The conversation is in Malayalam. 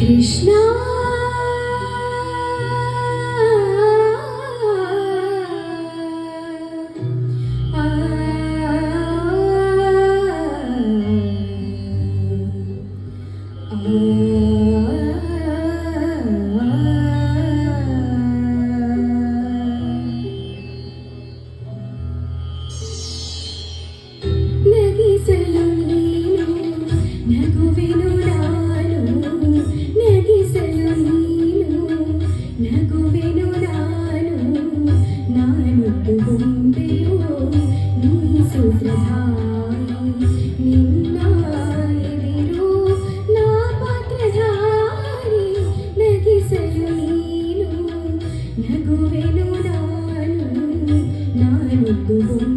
കൃഷ്ണ. നദീ Mm-hmm.